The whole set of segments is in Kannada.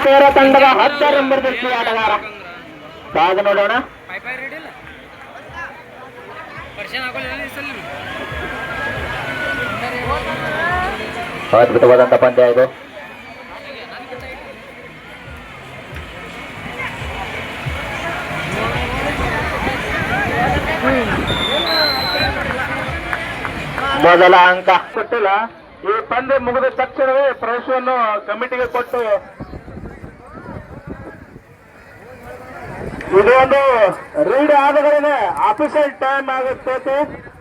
ಸೇರ ತಂಡದ ಹತ್ತಾರು ನಂಬರ್ ದರ್ಶಿ ಆಟಗಾರ. ಬಾಗ ನೋಡೋಣ. ಅದ್ಭುತವಾದಂತ ಪಂದ್ಯ ಇದು. ಮೊದಲ ಅಂಕ. ಕೊಟ್ಟಿಲ್ಲ. ಈ ಪಂದ್ಯ ಮುಗಿದ ತಕ್ಷಣವೇ ಪ್ರವೇಶವನ್ನು ಕಮಿಟಿಗೆ ಕೊಟ್ಟು ಇದು ಒಂದು ರೀಡ್ ಆದಗಳೇ ಅಫಿಷಿಯಲ್ ಟೈಮ್ ಆಗುತ್ತೆ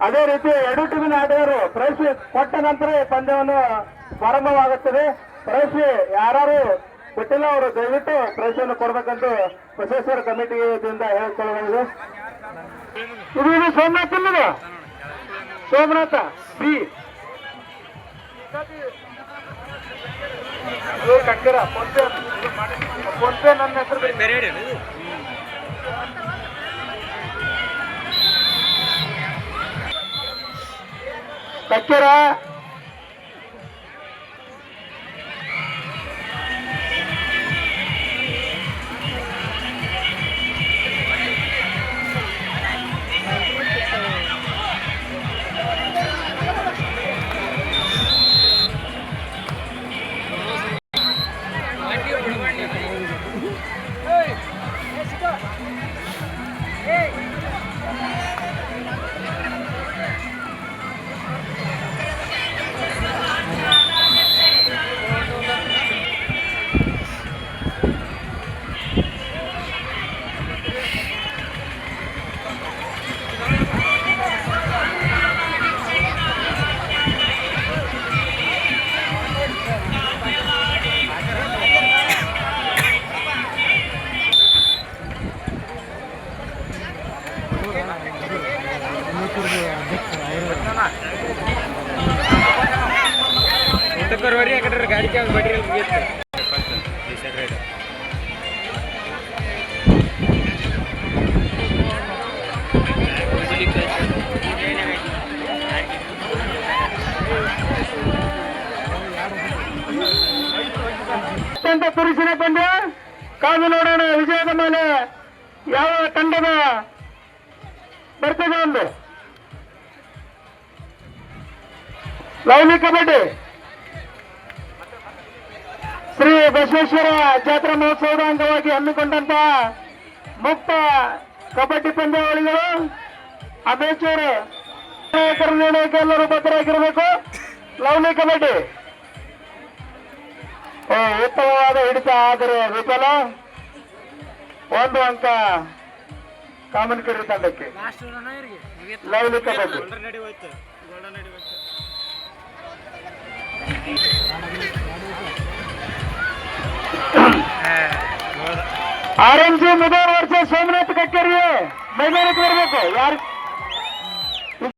ಅದೇ. ರೀತಿ ಎರಡು ಟೀಮಿನ ಆಟಗಾರರು ಪ್ರೈಸ್ ಕೊಟ್ಟ ನಂತರ ಈ ಪಂದ್ಯವನ್ನು ಪ್ರಾರಂಭವಾಗುತ್ತದೆ. ಪ್ರೈಸ್ ಯಾರು ಕೊಟ್ಟಿಲ್ಲ ಅವರು ದಯವಿಟ್ಟು ಪ್ರವೇಶವನ್ನು ಕೊಡಬೇಕಂತ ಬಸವೇಶ್ವರ ಕಮಿಟಿಯಿಂದ ಹೇಳಿಕೊಳ್ಳಬಹುದು ಇದು ಇದು ಸೋಮನಾಥ್ ಇಲ್ಲದ. Somanatha B Kakkara PhonePe ನನ್ನ ಹೆಸರು ಬೇರೆ. దగ్గర ಕಕ್ಕರ ಬರ್ರಿ ಯಾಕಂದ್ರೆ ಗಾಡಿ ತುರಿಸಿನ ಪಂದ್ಯ. ಕಾದು ನೋಡೋಣ ವಿಜಯದ ಮೇಲೆ ಯಾವ ತಂಡದ ಬರ್ತದೆ ಒಂದು? ಲವ್ಲಿ ಕಬಡ್ಡಿ ಶ್ರೀ ಬಸವೇಶ್ವರ ಜಾತ್ರಾ ಮಹೋತ್ಸವದ ಅಂಗವಾಗಿ ಹಮ್ಮಿಕೊಂಡಂತ ಮುಕ್ತ ಕಬಡ್ಡಿ ಪಂದ್ಯಾವಳಿಗಳು ಅಮೇಚೂರು. ನಿರ್ಣಯಕ್ಕೆ ಎಲ್ಲರೂ ಬದ್ಧರಾಗಿರಬೇಕು. ಲವ್ಲಿ ಕಬಡ್ಡಿ ಓ, ಉತ್ತಮವಾದ ಹಿಡಿತ ಆದರೆ ವಿಫಲ. ಒಂದು ಅಂಕ ಕಾಮನ್ ಕರಿ ತಂಡಕ್ಕೆ. Lovely kabaddi R M G ಮುದೋರ್ ವರ್ಷ ಸೋಮನಾಥ್ ಕಕ್ಕೇರಿ ಮೈದಾನಕ್ಕೆ ಬರಬೇಕು ಯಾರು